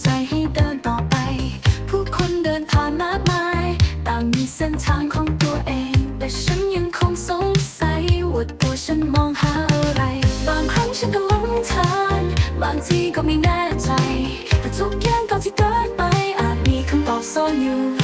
ใจให้เดินต่อไป ผู้คนเดินผ่านมากมาย ต่างมีเส้นทางของตัวเอง แต่ฉันยังคงสงสัยว่าตัวฉันมองหาอะไร บางครั้งฉันก็หลงทาง บางทีก็ไม่แน่ใจ แต่ทุกอย่างก่อนที่เดินไปอาจมีคำตอบซ่อนอยู่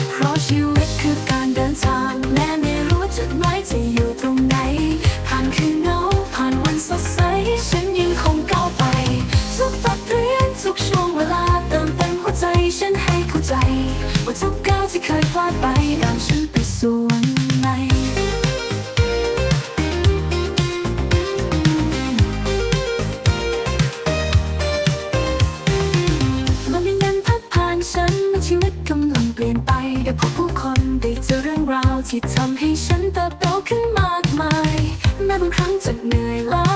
ชีวิตกำลังเปลี่ยนไปได้พบผู้คนได้เจอเรื่องราวที่ทำให้ฉันเติบโตขึ้นมากมายแม้บางครั้งจะเหนื่อยล้า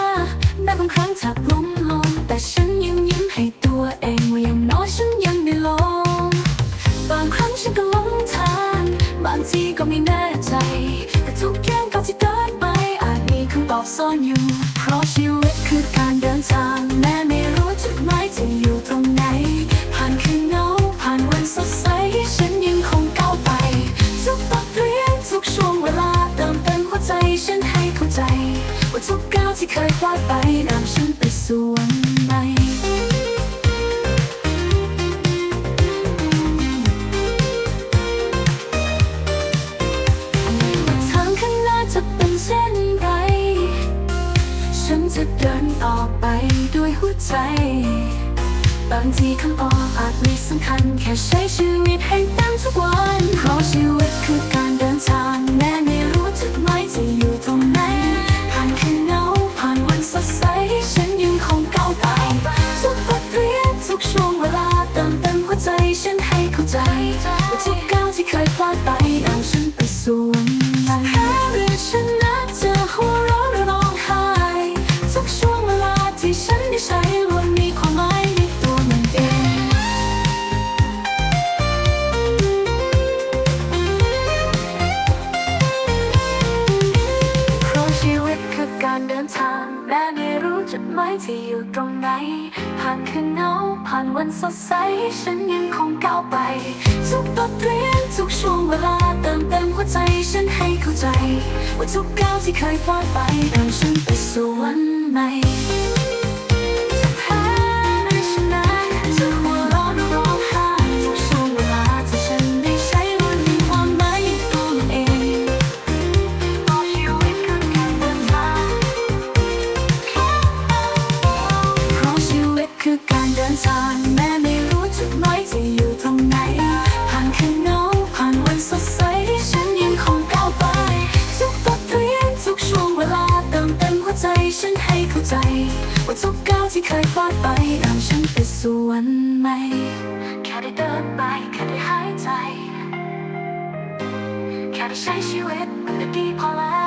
แม้บางครั้งจะล้มลงแต่ฉันยังยิ้มให้ตัวเองว่าอย่างน้อยฉันยังไม่ลงบางครั้งฉันก็หลงทางบางทีก็ไม่แน่ใจ แต่ทุกอย่างก่อนที่เดินไปอาจมีคำตอบซ่อนอยู่เพราะชีวิต ทุกก้าวที่เคยพลาดไปนำฉันไปสู่วันใหม่ทางข้างหน้าจะเป็นเช่นไร ฉันจะเดินต่อไปด้วยหัวใจ บางทีคำตอบอาจไม่สำคัญ แค่ใช้ชีวิตให้เต็มทุกวันเพราะชีวิต การเดินทางแม้ไม่รู้จุดหมายที่อยู่ตรงไหน ผ่านคืนเหงาผ่านวันสดใส ฉันยังคงก้าวไป ทุกบทเรียนทุกช่วงเวลาเติมเต็มหัวใจฉันให้เข้าใจ ว่าทุกก้าวที่เคยพลาดไปนำฉันไปสู่วันใหม่ การเดินแม้ไม่รู้จุดหมายจะอยู่ตรงไหน ผ่านคืนเหงาผ่านวันสดใสฉันยังคงก้าวไป ทุกบทเรียนทุกช่วงเวลาเติมเต็มหัวใจฉันให้เข้าใจ ว่าทุกก้าวที่เคยพลาดไปนำฉันไปสู่วันใหม่แค่ได้เดินไปแค่ได้หายใจ แค่ได้ใช้ชีวิตมันก็ดีพอแล้ว